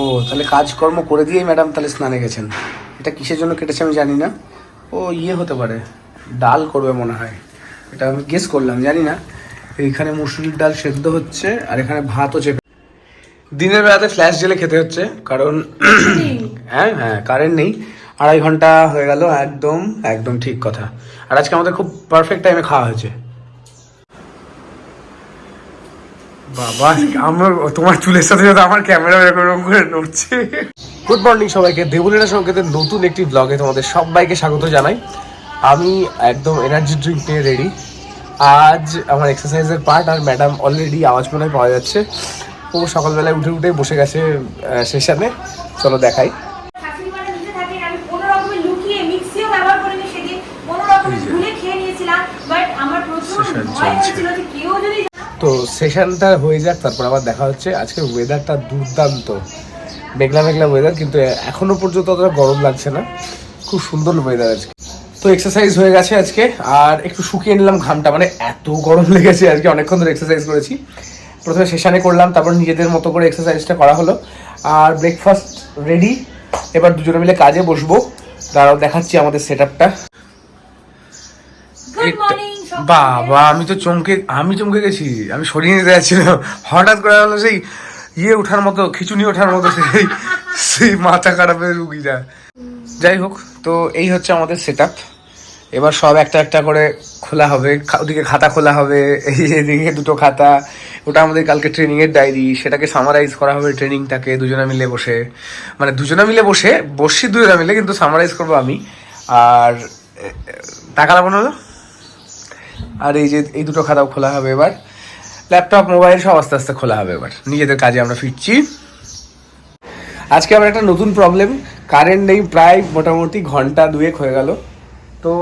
ও, তাহলে কাজকর্ম করে দিয়েই ম্যাডাম তাহলে স্নানে গেছেন। এটা কিসের জন্য কেটেছে আমি জানি না। ও ইয়ে হতে পারে, ডাল করবে মনে হয়। এটা আমি গেস করলাম, জানি না। এইখানে মুসুরির ডাল সেদ্ধ হচ্ছে, আর এখানে ভাতও চেপে দিনের বেলাতে ফ্ল্যাশ জেলে খেতে হচ্ছে, কারণ হ্যাঁ হ্যাঁ কারেন্ট নেই। আড়াই ঘণ্টা হয়ে গেল, একদম একদম ঠিক কথা। আর আজকে আমাদের খুব পারফেক্ট টাইমে খাওয়া হয়েছে। বাবা আমার তোমার চুলের সাথে সাথে আমার ক্যামেরা এরকম করে নড়ছে। গুড মর্নিং সবাইকে। দেবলীরা সংকেতের নতুন একটি ব্লগে তোমাদের সবাইকে স্বাগত জানাই। আমি একদম এনার্জি ড্রিঙ্ক নিয়ে রেডি আজ আমার এক্সারসাইজের পার্ট আর ম্যাডাম অলরেডি আওয়াজ মনে হয় পাওয়া যাচ্ছে। ও সকালবেলায় উঠে উঠে বসে গেছে সেশনে চলো দেখাই। আমার প্রচুর ভয় চলছে। হয়েছিল যে কেউ যদি তো সেশনটা হয়ে যাক তারপর আবার দেখা হচ্ছে। আজকে ওয়েদারটা দুর্দান্ত। মেঘলা মেঘলা ওয়েদার কিন্তু এখনও পর্যন্ত অতটা গরম লাগছে না। খুব সুন্দর ওয়েদার আজকে। তো এক্সারসাইজ হয়ে গেছে আজকে আর একটু শুকিয়ে নিলাম ঘামটা। মানে এত গরম লেগেছে আজকে অনেকক্ষণ ধরে এক্সারসাইজ করেছি। প্রথমে সেশানে করলাম তারপর নিজেদের মতো করে এক্সারসাইজটা করা হলো। আর ব্রেকফাস্ট রেডি এবার দুজনে মিলে কাজে বসবো। দাঁড়াও দেখাচ্ছি আমাদের সেট আপটা গুড মর্নিং বাবা আমি তো চমকে আমি চমকে গেছি। আমি সরিয়ে নিতে যাচ্ছিলাম হঠাৎ করে হলো সেই ইয়ে ওঠার মতো খিচুনি ওঠার মতো সেই সেই মাথা খারাপের রুগীরা যাই হোক তো এই হচ্ছে আমাদের সেট এবার সব একটা একটা করে খোলা হবে। ওদিকে খাতা খোলা হবে এই এদিকে দুটো খাতা। ওটা আমাদের কালকে ট্রেনিংয়ের ডায়েরি সেটাকে সামারাইজ করা হবে ট্রেনিংটাকে দুজনে মিলে বসে। মানে দুজনে মিলে বসে বসছি দুজনে মিলে কিন্তু সামারাইজ করব আমি। আর টাকা লাগানো হলো? আর এই যে এই দুটো খাতাও খোলা হবে এবার। ল্যাপটপ মোবাইল সব আস্তে আস্তে খোলা হবে এবার। নিজেদের কাজে আমরা ফিরছি। আজকে আমার একটা নতুন প্রবলেম কারেন্ট নেই, প্রায় মোটামুটি ঘণ্টা দুয়েক হয়ে গেল। তো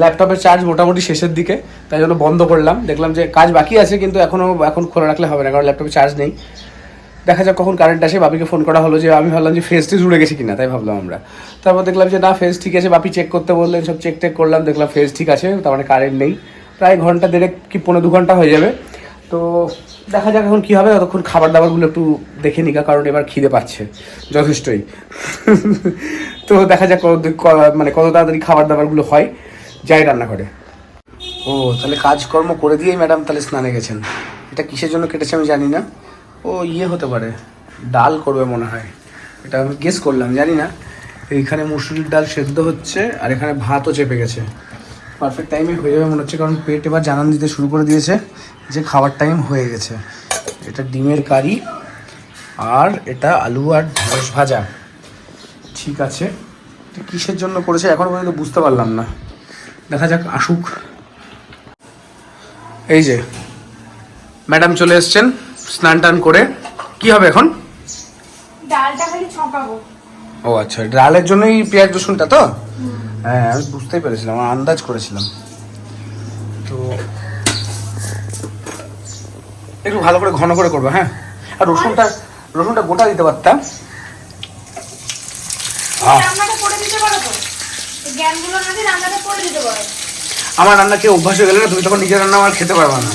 ল্যাপটপের চার্জ মোটামুটি শেষের দিকে, তাই জন্য বন্ধ করলাম। দেখলাম যে কাজ বাকি আছে, কিন্তু এখনও এখন খোলা রাখলে হবে না, কারণ ল্যাপটপে চার্জ নেই। দেখা যাক কখন কারেন্ট আসে। বাপিকে ফোন করা হলো যে, আমি ভাবলাম যে ফেজটি জুড়ে গেছে কিনা, তাই ভাবলাম আমরা। তারপর দেখলাম যে, না ফেজ ঠিক আছে, বাপি চেক করতে বললেন, সব চেক টেক করলাম, দেখলাম ফেজ ঠিক আছে, তার মানে কারেন্ট নেই। প্রায় ঘণ্টা দেড়েক কি পনেরো দু ঘণ্টা হয়ে যাবে। তো দেখা যাক এখন কি হবে, ততক্ষণ খাবার দাবারগুলো একটু দেখে নিকা, কারণ এবার খিদে পাচ্ছে যথেষ্টই। তো দেখা যাক মানে কত তাড়াতাড়ি খাবার দাবারগুলো হয়। যাই রান্না করে ও, তাহলে কাজকর্ম করে দিয়েই ম্যাডাম তাহলে স্নানে গেছেন। এটা কিসের জন্য কেটেছে আমি জানি না। ও ইয়ে হতে পারে। ডাল করবে মনে হয়। এটা আমি গেস করলাম, জানি না। এইখানে মুসুরির ডাল সেদ্ধ হচ্ছে, আর এখানে ভাতও চেপে গেছে। পারফেক্ট টাইমে হয়ে যাবে মনে হচ্ছে কারণ পেট এবার জানান দিতে শুরু করে দিয়েছে যে খাবার টাইম হয়ে গেছে। এটা ডিমের কারি আর এটা আলু আর ঢেঁড়স ভাজা। ঠিক আছে। কিসের জন্য করেছে এখনও পর্যন্ত বুঝতে পারলাম না। দেখা যাক আসুক। এই যে ম্যাডাম চলে এসছেন স্নান টান করে। কি হবে এখন? ডালটা খালি ছকাবো। ও আচ্ছা ডালের জন্যই পেঁয়াজ রসুনটা তো? হ্যাঁ আমি বুঝতেই পেরেছিলাম আমার আন্দাজ করেছিলাম। তো একটু ভালো করে ঘন করে করব হ্যাঁ? আর রসুনটা রসুনটা গোটা দিতে পারতাম। আমার রান্না খেয়ে অভ্যাস হয়ে গেলে না? তুমি তখন নিজের রান্না আমার খেতে পারবে না।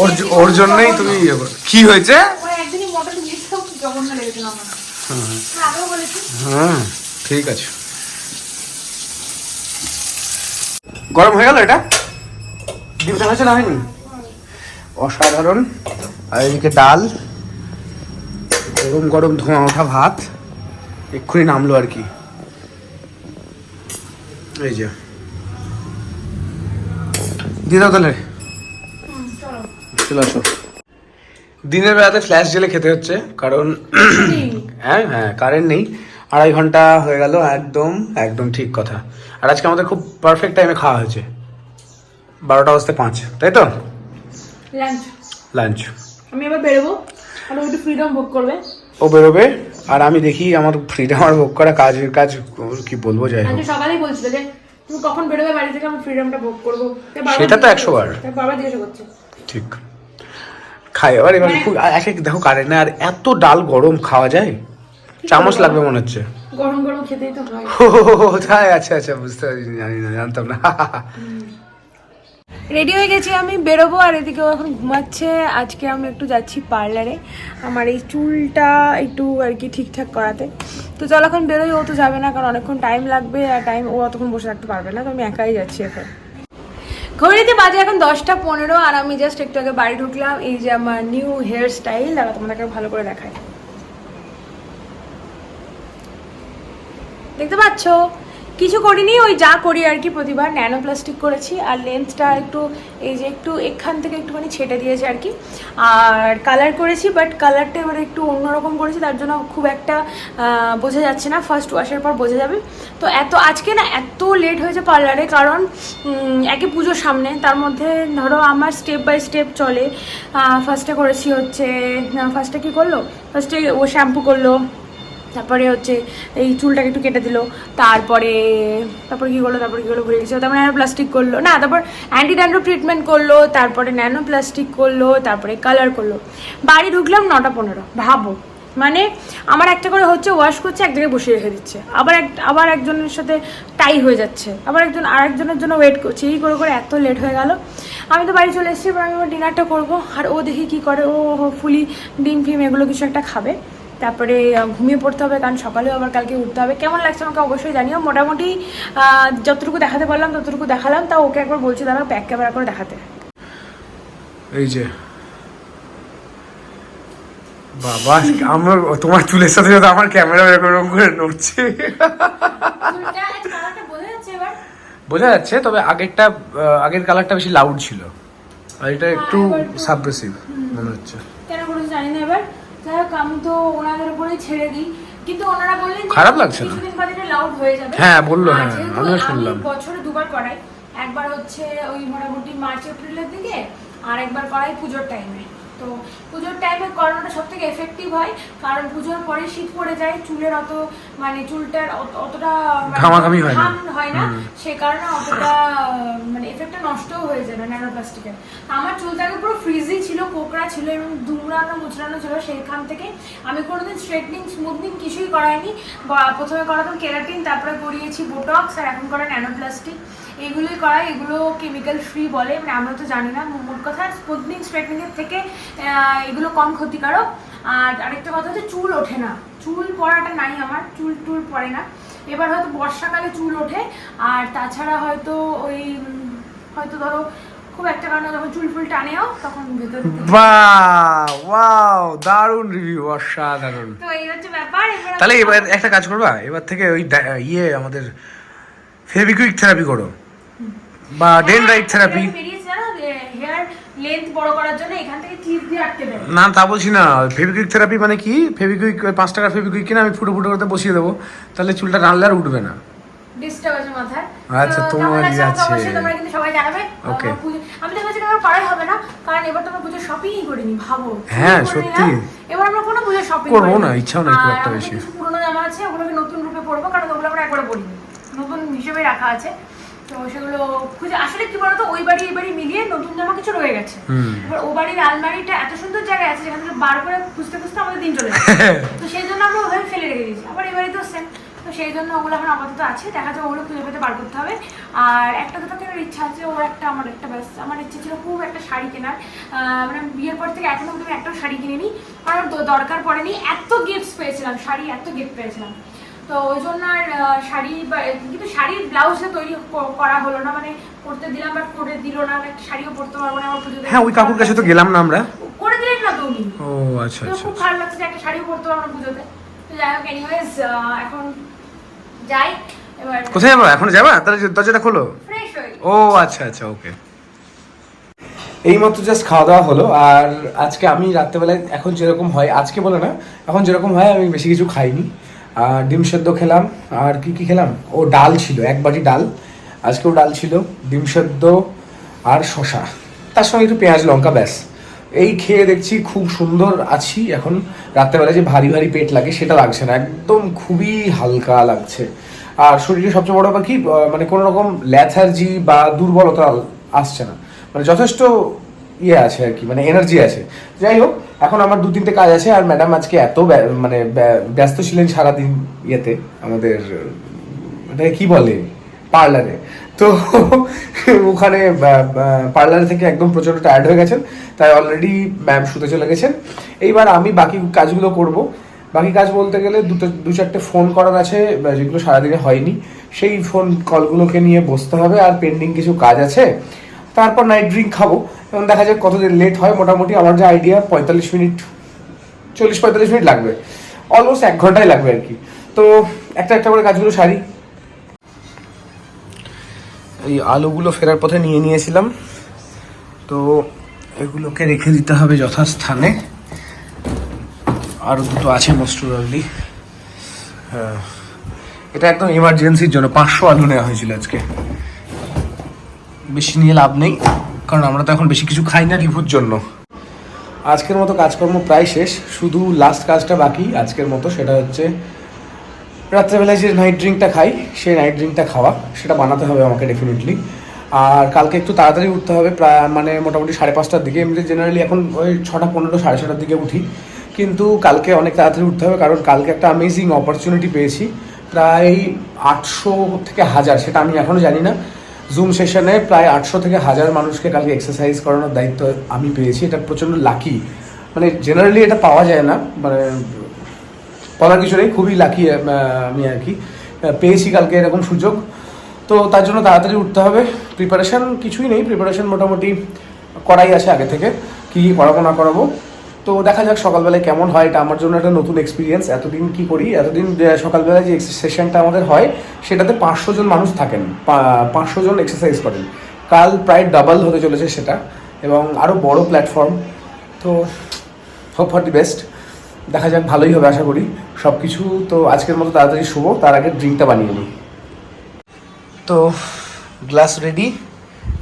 ওর ওর জন্যই তুমি ইয়ে। কি হয়েছে? ওই একদিনই মটন দিয়েছিলাম কি জঘন্য লেগেছিল আমার হুম, হ্যাঁ, আগেও বলেছি হুম ঠিক আছে গরম হয়ে গেল এটা? ডিমটা হয়েছে না হয়নি অসাধারণ। আর এদিকে ডাল গরম গরম ধোঁয়া ওঠা ভাত। এক্ষুনি নামলো আর কি। এই যে। দিয়ে দাও তাহলে। চলে আসো। দিনের বেলাতে ফ্ল্যাশ জেলে খেতে হচ্ছে কারণ হ্যাঁ হ্যাঁ কারেন্ট নেই। আড়াই ঘণ্টা হয়ে গেল একদম একদম ঠিক কথা। আর আজকে আমাদের খুব পারফেক্ট টাইমে খাওয়া হয়েছে। বারোটা বাজতে পাঁচ তাই তো? লাঞ্চ লাঞ্চ আমি এবার বেরোবো আর একটু ফ্রিডম ভোগ করবে। ও বেরোবে আর আমি দেখি আমার ফ্রিডম আর ভোগ করা কাজের কাজ কি বলব যাই হোক। সকালেই বলছিল যে তুমি কখন বেরোবে বাড়ি থেকে আমি ফ্রিডমটা ভোগ করব। সেটা তো একশো বার। বাবা জিজ্ঞাসা করছে। ঠিক। খাই এবার এবার মানে- খুব এক এক দেখো কারেন্ট না আর এত ডাল গরম খাওয়া যায়। চামচ লাগবে মনে হচ্ছে। গরম গরম খেতেই তো হয়। তাই আচ্ছা আচ্ছা বুঝতে পারছি জানি না জানতাম না। রেডি হয়ে গেছি আমি বেরোবো আর এদিকেও এখন ঘুমাচ্ছে। আজকে আমি একটু যাচ্ছি পার্লারে আমার এই চুলটা একটু আর কি ঠিকঠাক করাতে। তো চল এখন বেরোই ও তো যাবে না কারণ অনেকক্ষণ টাইম লাগবে আর টাইম ও অতক্ষণ বসে থাকতে পারবে না তো আমি একাই যাচ্ছি এখন। ঘড়িতে বাজে এখন দশটা পনেরো আর আমি জাস্ট একটু আগে বাড়ি ঢুকলাম এই যে আমার নিউ হেয়ার স্টাইল আর তোমাদেরকে ভালো করে দেখায় দেখতে পাচ্ছ কিছু করিনি, ওই যা করি আর কি প্রতিবার। ন্যানো প্লাস্টিক করেছি, আর লেন্সটা একটু, এই যে একটু এখান থেকে একটুখানি ছেটে দিয়েছে আর কি। আর কালার করেছি বাট কালারটা এবার একটু অন্যরকম করেছি, তার জন্য খুব একটা বোঝা যাচ্ছে না। ফার্স্ট ওয়াশের পর বোঝা যাবে। তো এত, আজকে না এত লেট হয়েছে পার্লারে কারণ একে পুজোর সামনে, তার মধ্যে ধরো আমার স্টেপ বাই স্টেপ চলে। ফার্স্টে করেছি হচ্ছে ফার্স্টে কী করল? ফার্স্টে ও শ্যাম্পু করল। তারপরে হচ্ছে এই চুলটাকে একটু কেটে দিল, তারপরে তারপরে কী করল, তারপরে কী করল ভুলে গেছি, তারপরে ন্যানো প্লাস্টিক করল, না, তারপর অ্যান্টি ড্যান্ড্রো ট্রিটমেন্ট করল, তারপরে ন্যানো প্লাস্টিক করল, তারপরে কালার করল। বাড়ি ঢুকলাম নটা পনেরো, ভাবো মানে আমার একটা করে হচ্ছে ওয়াশ করছে, এক জায়গায় বসিয়ে রেখে দিচ্ছে। আবার এক, আবার একজনের সাথে টাই হয়ে যাচ্ছে, আবার একজন আর একজনের জন্য ওয়েট করছে, এই করে করে এত লেট হয়ে গেল। আমি তো বাড়ি চলে এসেছি, এবার আমি ডিনারটা করব, আর ও দেখি কি করে, ও ফুলি, ডিম, ফিম, এগুলো কিছু একটা খাবে। তারপরে ঘুমিয়ে পড়তে হবে কারণ সকালেও আবার কালকে উঠতে হবে। কেমন লাগছে আমাকে অবশ্যই জানিও। মোটামুটি যতটুকু দেখাতে পারলাম ততটুকু দেখালাম। তা ওকে একবার বলছি দাদা ব্যাক ক্যামেরা করে দেখাতে। এই যে বাবা আমার তোমার চুলের সাথে সাথে আমার ক্যামেরা এরকম করে নড়ছে। বোঝা যাচ্ছে তবে আগেরটা আগের কালারটা বেশি লাউড ছিল। আর এটা একটু এবার একটু- সাবগ্রেসিভ মনে হচ্ছে। কেন করেছে জানি না এবার? হোক আমি তো ওনাদের উপরেই ছেড়ে দিই কিন্তু ওনারা বললেন খারাপ লাগছে না। কিছুদিন বাদে এটা লাউড হয়ে যাবে হ্যাঁ, বলল, হ্যাঁ, আমিও আমি শুনলাম। বছরে দুবার করাই একবার হচ্ছে ওই মোটামুটি মার্চ এপ্রিলের দিকে আর একবার করাই পুজোর টাইমে তো পুজোর টাইমে করানোটা সব থেকে এফেক্টিভ হয় কারণ পুজোর পরে শীত পড়ে যায় চুলের অত মানে চুলটার অত- অতটা মানে ঘামাঘামি হয় না। হয় না। সে কারণে অতটা মানে এফেক্টটা নষ্টও হয়ে যায় না ন্যানো প্লাস্টিকের আমার চুলটাকে পুরো ফ্রিজি ছিল কোকড়া ছিল এবং দুমড়ানো মুচড়ানো ছিল সেইখান থেকে আমি কোনোদিন স্ট্রেটনিং স্মুথনিং কিছুই করাইনি। বা- প্রথমে করাতাম কেরাটিন তারপরে করিয়েছি বোটক্স আর এখন করা ন্যানো প্লাস্টিক এগুলোই করাই এগুলো কেমিক্যাল ফ্রি বলে মানে আমরা তো জানি না মোট কথা স্মুথনিং স্ট্রেটনিংয়ের থেকে এগুলো কম ক্ষতিকারক। আর আরেকটা কথা হচ্ছে চুল ওঠে না। চুল পড়াটা নাই আমার চুল টুল পড়ে না। এবার হয়তো বর্ষাকালে চুল ওঠে আর তাছাড়া হয়তো ওই হয়তো ধরো খুব একটা কারণে যখন চুল ফুল টানেও তখন ভেতর বাহ! ওয়াও! দারুণ রিভিউ অসাধারণ। তো এই হচ্ছে ব্যাপার তাহলে এবার একটা কাজ করবা এবার থেকে ওই ইয়ে আমাদের ফেভিকুইক থেরাপি করো। বা ডেনড্রাইট থেরাপি। না তা বলছি না। ফেভিকুইক থেরাপি মানে কি? ফেভিকুইক পাঁচ টাকার ফেভিকুইক কিনে আমি ফুটো ফুটো করতে বসিয়ে দেবো। তাহলে চুলটা টানলে আর উঠবে না। আচ্ছা, তোমার কেমন লাগছে আমাকে আছে। তোমরা কিন্তু সবাই জানাবে। Okay. আমি তো ভেবেছিলাম এবার করাই হবে না কারণ এবার তো পুজো শপিংই করিনি ভাবো। হ্যাঁ, সত্যি। নিলাম। এবার আমরা কোনো পুজো শপিং করব না, ইচ্ছাও নেই খুব একটা বেশি। কিছু জামা আছে ওগুলোকে নতুন রূপে পরবো কারণ ওগুলো আমরা একবারে পরিনি। নতুন হিসেবে রাখা আছে। তো সেগুলো খুঁজে আসলে কি বলতো ওই বাড়ি এই বাড়ি মিলিয়ে নতুন জামা কিছু রয়ে গেছে। এবার ও বাড়ির আলমারিটা এত সুন্দর জায়গায় আছে যেখান থেকে বার করে খুঁজতে খুঁজতে আমাদের দিন চলে তো সেই জন্য আমরা ওভাবে ফেলে রেখে দিয়েছি। আবার এবারে তো সেম তো সেই জন্য ওগুলো এখন আপাতত আছে। দেখা যাবে ওগুলো খুঁজে পেতে বার করতে হবে। আর একটা দুটো কেনার ইচ্ছা আছে। ওর একটা আমার একটা ব্যাস। আমার ইচ্ছে ছিল খুব একটা শাড়ি কেনার। আহ, মানে বিয়ের পর থেকে এখনও আমি একটাও শাড়ি কিনিনি। কারণ দরকার পড়েনি। এত গিফটস পেয়েছিলাম শাড়ি এত গিফট পেয়েছিলাম। তো ওই জন্য আর শাড়ি বা- কিন্তু শাড়ির ব্লাউজটা তৈরি করা হলো না মানে করতে দিলাম বাট করে দিল না শাড়িও পরতে পারব না আমার পুজোতে হ্যাঁ ওই কাকুর কাছে তো গেলাম না আমরা? করে দিলেন না তো উনি। ও আচ্ছা আচ্ছা খুব খারাপ লাগছে একটা শাড়িও পরতে পারব না পুজোতে। তো যাই হোক এনিওয়েজ এখন যাই এবার কোথায় যাব? এখন যাবা? তাহলে দরজাটা খোলো। ফ্রেশ হই ও আচ্ছা আচ্ছা ওকে। এই মাত্র জাস্ট খাওয়া দাওয়া হলো আর আজকে আমি রাত্রেবেলায় এখন যেরকম হয় আজকে বলে না এখন যেরকম হয় আমি বেশি কিছু খাইনি। ডিম সেদ্ধ খেলাম। আর কি কি খেলাম? ও ডাল ছিল, এক বাটি ডাল। আজকেও ডাল ছিল, ডিম সেদ্ধ আর শশা তার সঙ্গে একটু পেঁয়াজ লঙ্কা, ব্যাস। এই খেয়ে দেখছি খুব সুন্দর আছি এখন। রাত্রেবেলায় যে ভারী ভারী পেট লাগে, সেটা লাগছে না। একদম খুবই হালকা লাগছে। আর শরীরে সবচেয়ে বড় ব্যাপার কি মানে কোনো রকম ল্যাথার্জি বা দুর্বলতা আসছে না। মানে যথেষ্ট ইয়ে আছে আর কি মানে এনার্জি আছে। যাই হোক এখন আমার দু তিনটে কাজ আছে, আর ম্যাডাম আজকে এত মানে ব্যা- ব্যস্ত ছিলেন সারাদিন ইয়েতে, আমাদের এটাকে কি বলে পার্লারে তো ওখানে পার্লার থেকে একদম প্রচণ্ড টায়ার্ড হয়ে গেছেন, তাই অলরেডি ম্যাম শুতে চলে গেছেন। এইবার আমি বাকি কাজগুলো করব। বাকি কাজ বলতে গেলে দুটো, দু চারটে ফোন করার আছে যেগুলো সারাদিনে হয়নি। সেই ফোন কলগুলোকে নিয়ে বসতে হবে, আর পেন্ডিং কিছু কাজ আছে তারপর নাইট ড্রিঙ্ক খাব। এবং দেখা যাক কতদিন লেট হয়। মোটামুটি আমার যে আইডিয়া পঁয়তাল্লিশ মিনিট, চল্লিশ পঁয়তাল্লিশ মিনিট লাগবে। অলমোস্ট এক ঘন্টাই লাগবে আর কি। তো একটা একটা করে কাজগুলো সারি। এই আলুগুলো ফেরার পথে নিয়ে নিয়েছিলাম। তো এগুলোকে রেখে দিতে হবে যথাস্থানে। আরও দুটো আছে মোস্ট হ্যাঁ এটা একদম এমার্জেন্সির জন্য। পাঁচশো আলু নেওয়া হয়েছিল আজকে। বেশি নিয়ে লাভ নেই, কারণ আমরা তো এখন বেশি কিছু খাই না রিভুর জন্য। আজকের মতো কাজকর্ম প্রায় শেষ, শুধু লাস্ট কাজটা বাকি, আজকের মতো সেটা হচ্ছে রাত্রেবেলায় যে নাইট ড্রিঙ্কটা খাই, সেই নাইট ড্রিঙ্কটা খাওয়া, সেটা বানাতে হবে আমাকে ডেফিনেটলি আর কালকে একটু তাড়াতাড়ি উঠতে হবে, প্রায় মানে মোটামুটি সাড়ে পাঁচটার দিকে এমনি জেনারেলি এখন ওই ছটা পনেরো, সাড়ে ছটার দিকে উঠি। কিন্তু কালকে অনেক তাড়াতাড়ি উঠতে হবে, কারণ কালকে একটা অ্যামেজিং অপরচুনিটি পেয়েছি, প্রায় আটশো থেকে হাজার, সেটা আমি এখনও জানি না। জুম সেশনে প্রায় আটশো থেকে হাজার মানুষকে কালকে এক্সারসাইজ করানোর দায়িত্ব আমি পেয়েছি। এটা প্রচণ্ড লাকি মানে জেনারেলি এটা পাওয়া যায় না। মানে বলার কিছু নেই, খুবই লাকি আমি আর কি। পেয়েছি কালকে এরকম সুযোগ। তো তার জন্য তাড়াতাড়ি উঠতে হবে। প্রিপারেশন কিছুই নেই। প্রিপারেশন মোটামুটি করাই আছে আগে থেকে। কী করাবো না করাবো। তো দেখা যাক সকালবেলায় কেমন হয়। এটা আমার জন্য একটা নতুন এক্সপিরিয়েন্স এতদিন কি করি? এতদিন সকালবেলায় যে সেশনটা আমাদের হয়, সেটাতে পাঁচশো জন মানুষ থাকেন। পাঁচশো জন এক্সারসাইজ করেন। কাল প্রায় ডাবল হতে চলেছে সেটা এবং আরও বড় প্ল্যাটফর্ম তো হোপ ফর দি বেস্ট দেখা যাক, ভালোই হবে আশা করি। সব কিছু তো আজকের মতো তাড়াতাড়ি শুভ। তার আগে ড্রিঙ্কটা বানিয়ে নিই। তো গ্লাস রেডি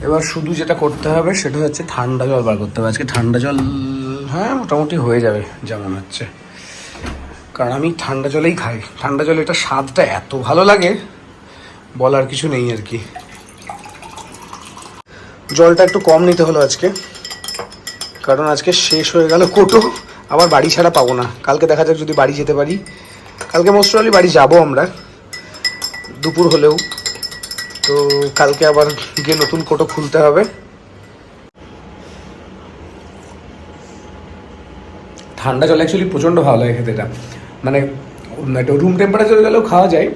এবার শুধু যেটা করতে হবে সেটা হচ্ছে ঠান্ডা জল বার করতে হবে। আজকে ঠান্ডা জল হ্যাঁ মোটামুটি হয়ে যাবে যেমন হচ্ছে। কারণ আমি ঠান্ডা জলেই খাই। ঠান্ডা জলে এটা স্বাদটা এত ভালো লাগে, বলার কিছু নেই আর কি। জলটা একটু কম নিতে হলো আজকে, কারণ আজকে শেষ হয়ে গেল কোটো। আবার বাড়ি ছাড়া পাবো না। কালকে দেখা যাক যদি বাড়ি যেতে পারি। কালকে মোস্ট বাড়ি যাব আমরা, দুপুর হলেও। তো কালকে আবার গিয়ে নতুন কোটো খুলতে হবে। ঠান্ডা জল অ্যাকচুয়ালি প্রচণ্ড ভালো লাগে খেতে এটা। মানে একটু রুম টেম্পারেচারে গেলেও খাওয়া যায়।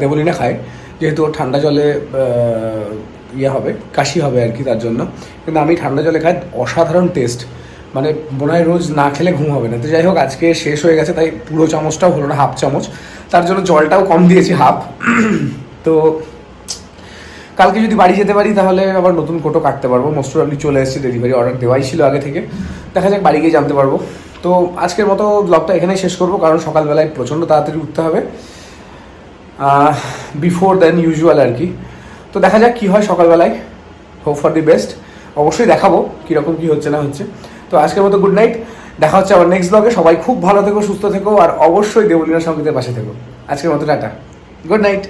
দেবলি না খায়। যেহেতু ঠান্ডা জলে ইয়ে হবে, কাশি হবে আর কি তার জন্য। কিন্তু আমি ঠান্ডা জলে খাই, অসাধারণ টেস্ট মানে মনে হয় রোজ না খেলে ঘুম হবে না। তো যাই হোক, আজকে শেষ হয়ে গেছে, তাই পুরো চামচটাও হলো না হাফ চামচ। তার জন্য জলটাও কম দিয়েছি হাফ তো কালকে যদি বাড়ি যেতে পারি, তাহলে আবার নতুন কোটো কাটতে পারব। মোস্ট প্রবলি চলে এসেছে ডেলিভারি অর্ডার দেওয়াই ছিল আগে থেকে। দেখা যাক বাড়ি গিয়ে জানতে পারব। তো আজকের মতো ব্লগটা এখানেই শেষ করব, কারণ সকালবেলায় প্রচণ্ড তাড়াতাড়ি উঠতে হবে। বিফোর দেন ইউজুয়াল আর কি। তো দেখা যাক কী হয় সকালবেলায়। হোপ ফর দি বেস্ট অবশ্যই দেখাবো কীরকম কী হচ্ছে না হচ্ছে। তো আজকের মতো গুড নাইট দেখা হচ্ছে আবার নেক্সট ব্লগে সবাই খুব ভালো থেকো, সুস্থ থেকো, আর অবশ্যই দেবলীনা সঙ্গীতের পাশে থেকো। আজকের মতো টাটা। Good night